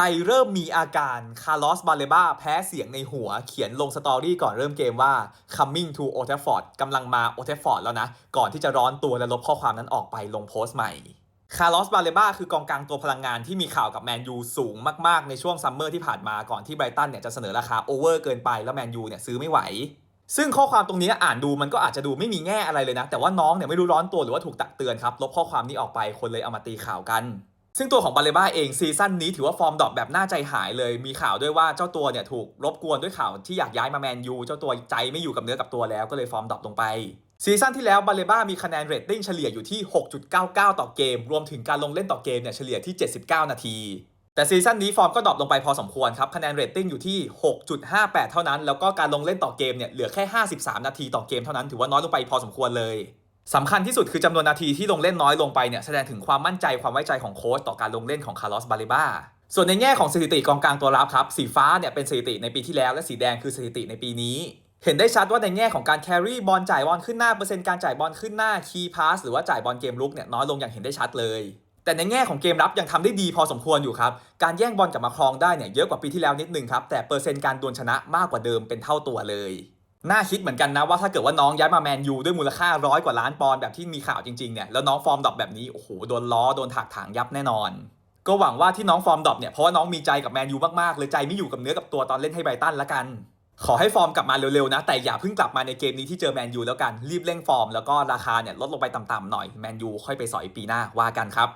ใจเริ่มมีอาการคาร์ลอสบาเลบาแพ้เสียงในหัว เขียนลงสตอรี่ก่อนเริ่มเกมว่า coming to Old Trafford กำลังมา Old Trafford แล้วนะ ก่อนที่จะร้อนตัวและลบข้อความนั้นออกไปลงโพสต์ใหม่คาร์ลอสบาเลบาคือกองกลางตัวพลังงานที่มีข่าวกับแมนยูสูงมากๆ ในช่วงซัมเมอร์ที่ผ่านมาก่อนที่ไบรตันเนี่ยจะเสนอราคาโอเวอร์เกินไปแล้วแมนยูเนี่ยซื้อไม่ไหว ซึ่งข้อความตรงนี้อ่านดูมันก็อาจจะดูไม่มีแง่อะไรเลยนะ แต่ว่าน้องเนี่ยไม่รู้ร้อนตัวหรือว่าถูกตักเตือนครับลบข้อความนี้ออกไปคนเลยเอามาตีข่าวกัน ซึ่งตัวของบาเลบ้าเองซีซั่นนี้ถือว่าฟอร์มดรอปแบบน่าใจหายเลย มีข่าวด้วยว่าเจ้าตัวเนี่ยถูกรบกวนด้วยข่าวที่อยากย้ายมาแมนยูเจ้าตัวใจไม่อยู่กับเนื้อกับตัวแล้วก็เลยฟอร์มดรอปลงไปซีซั่นที่แล้วบาเลบ้ามีคะแนนเรตติ้งเฉลี่ยอยู่ที่ 6.99 ต่อเกม รวมถึงการลงเล่นต่อเกมเนี่ยเฉลี่ยที่ 79 นาที แต่ซีซั่นนี้ฟอร์มก็ดรอปลงไปพอสมควรครับคะแนนเรตติ้งอยู่ที่ 6.58 เท่านั้น แล้วก็การลงเล่นต่อเกมเนี่ยเหลือแค่ 53 นาทีต่อเกมเท่านั้นถือว่าน้อยลงไปพอสมควรเลย สำคัญที่สุดคือจำนวนนาทีที่ลงเล่นน้อยลงไปเนี่ยแสดงถึงความมั่นใจความไว้ใจของโค้ชต่อการลงเล่นของคาร์ลอสบาเลบาส่วนในแง่ของสถิติกองกลางตัวรับครับ สีฟ้าเนี่ยเป็นสถิติในปีที่แล้ว และสีแดงคือสถิติในปีนี้ เห็นได้ชัดว่าในแง่ของการแครี่บอลจ่ายบอลขึ้นหน้าเปอร์เซ็นต์การจ่ายบอลขึ้นหน้าคีย์พาสหรือว่าจ่ายบอลเกมลุกเนี่ยน้อยลงอย่างเห็นได้ชัดเลย แต่ในแง่ของเกมรับยังทำได้ดีพอสมควรอยู่ครับ การแย่งบอลกลับมาครองได้เนี่ยเยอะกว่าปีที่แล้วนิดนึงครับแต่เปอร์เซ็นต์การดวลชนะมากกว่าเดิมเป็นเท่าตัวเลย น่าคิดเหมือนกันนะว่าถ้าเกิดว่าน้องย้ายมาแมนยูด้วยมูลค่าร้อยกว่าล้านปอนด์แบบที่มีข่าวจริงๆเนี่ยแล้วน้องฟอร์มดรอปแบบนี้โอ้โหโดนล้อโดนถักถางยับแน่นอน ก็หวังว่าที่น้องฟอร์มดรอปเนี่ยเพราะว่าน้องมีใจกับแมนยูมากๆเลยใจไม่อยู่กับเนื้อกับตัวตอนเล่นให้ไบรตันละกัน ขอให้ฟอร์มกลับมาเร็วๆนะ แต่อย่าเพิ่งกลับมาในเกมนี้ที่เจอแมนยูแล้วกันรีบเร่งฟอร์มแล้วก็ราคาเนี่ยลดลงไปต่ำๆหน่อยแมนยูค่อยไปสอยปีหน้าว่ากันครับ